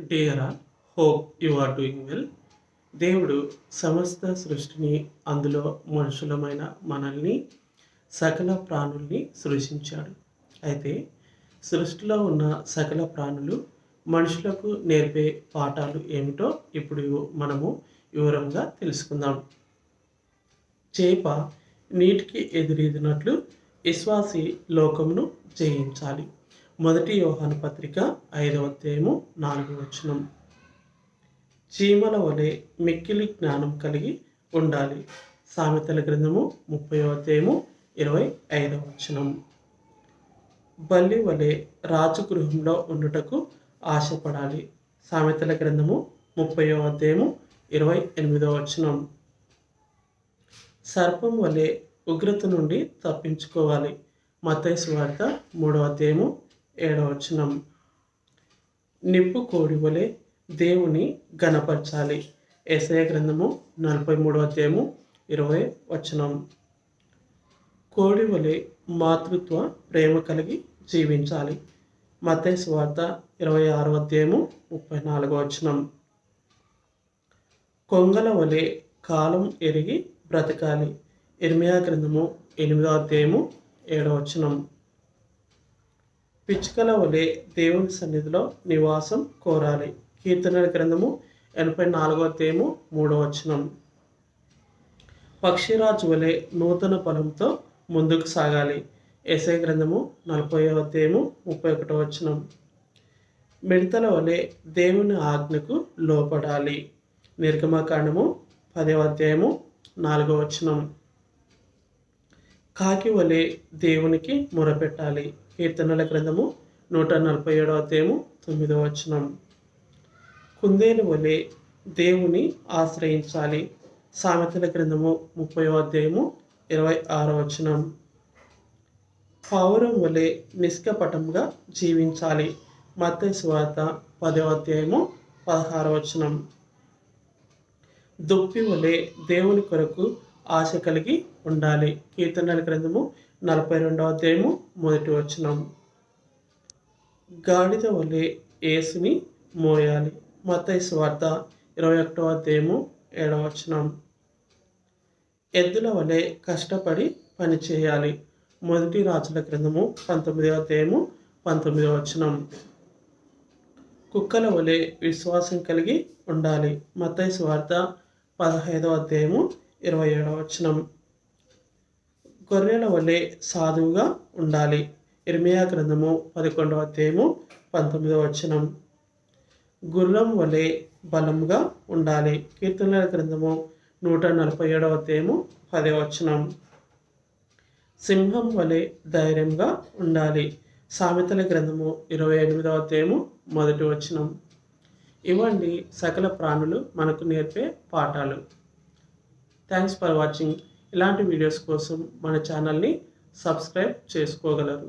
డియరా hope you are doing well దేవుడు సమస్త సృష్టిని అందులో మనుషులమైన మనల్ని సకల ప్రాణుల్ని సృష్టించాడు అయితే సృష్టిలో ఉన్న సకల ప్రాణులు మనుషులకు నేర్పే పాఠాలు ఏమిటో ఇప్పుడు మనము వివరంగా తెలుసుకుందాం. చేప నీటికి ఎదురీదినట్లు విశ్వాసి లోకమును జయించాలి. మొదటి యోహాను పత్రిక ఐదవ అధ్యాయము నాలుగు వచనం. చీమల వలె మిక్కిలి జ్ఞానం కలిగి ఉండాలి. సామెతల గ్రంథము ముప్పై అధ్యాయము ఇరవై ఐదవ వచనం. బల్లి వలె రాజగృహంలో ఉండుటకు ఆశపడాలి. సామెతల గ్రంథము ముప్పై అధ్యాయము ఇరవై ఎనిమిదవ వచనం. సర్పం వలె ఉగ్రత నుండి తప్పించుకోవాలి. మతైసు వార్త మూడవ అధ్యాయము ఏడవచనం. నిప్పు కోడి వలె దేవుని గణపరచాలి ఏసయ గ్రంథము నలభై మూడో అధ్యాయము ఇరవై వచనం. కోడి వలె మాతృత్వ ప్రేమ కలిగి జీవించాలి. మతయ వార్త ఇరవై ఆరో అధ్యాయము ముప్పై నాలుగో వచనం. కొంగల వలె కాలం ఎరిగి బ్రతకాలి. ఇర్మియా గ్రంథము ఎనిమిదో అధ్యాయము ఏడవ వచనం. పిచ్చుకల వలె దేవుని సన్నిధిలో నివాసం కోరాలి. కీర్తనల గ్రంథము ఎనభై నాలుగో తేము మూడవ వచనం. పక్షిరాజు వలె నూతన బలంతో ముందుకు సాగాలి. ఎస్ఐ గ్రంథము నలభై తేము ముప్పై ఒకటో వచనం. మిడతల వలె దేవుని ఆజ్ఞకు లోపడాలి నిర్గమకాండము పదవ అధ్యాయము నాలుగవ వచనం. కాకి వలె దేవునికి మొరపెట్టాలి. కీర్తనల గ్రంథము నూట నలభై ఏడవ అధ్యాయము తొమ్మిదవ వచనం. కుందేలు వలె దేవుని ఆశ్రయించాలి. సామెతల గ్రంథము ముప్పై అధ్యాయము ఇరవై ఆరో వచనం. పావురం వలె నిష్కపటంగా జీవించాలి. మత స్వార్త పదవ అధ్యాయము పదహారవ వచనం. దుప్పి వలె దేవుని కొరకు ఆశ కలిగి ఉండాలి. కీర్తనల గ్రంథము నలభై రెండవ అధ్యాయము మొదటి వచనం. గాడిద వలె ఏసుని మోయాలి. మత వార్త ఇరవై ఒకటవ అధ్యాయము ఏడవ వచనం ఎద్దుల వలె కష్టపడి పని చేయాలి. మొదటి రాజుల గ్రంథము పంతొమ్మిదవ అధ్యాయము పంతొమ్మిదవ వచనం. కుక్కల వలె విశ్వాసం కలిగి ఉండాలి. మతయ్య వార్త పదహైదవ అధ్యాయము ఇరవై ఏడవ వచనం. గొర్రెల వలె సాధువుగా ఉండాలి. ఇర్మియా గ్రంథము పదకొండవ తేము పంతొమ్మిదవ వచనం. గుర్రం వలె బలంగా ఉండాలి. కీర్తనల గ్రంథము నూట నలభై ఏడవ తేము పదే వచనం. సింహం వలె ధైర్యంగా ఉండాలి. సామెతల గ్రంథము ఇరవై ఎనిమిదవ తేము మొదటి వచనం. ఇవ్వండి సకల ప్రాణులు మనకు నేర్పే పాఠాలు. Thanks for watching. ఇలాంటి వీడియోస్ కోసం మన ఛానల్ని సబ్స్క్రైబ్ చేసుకోగలరు.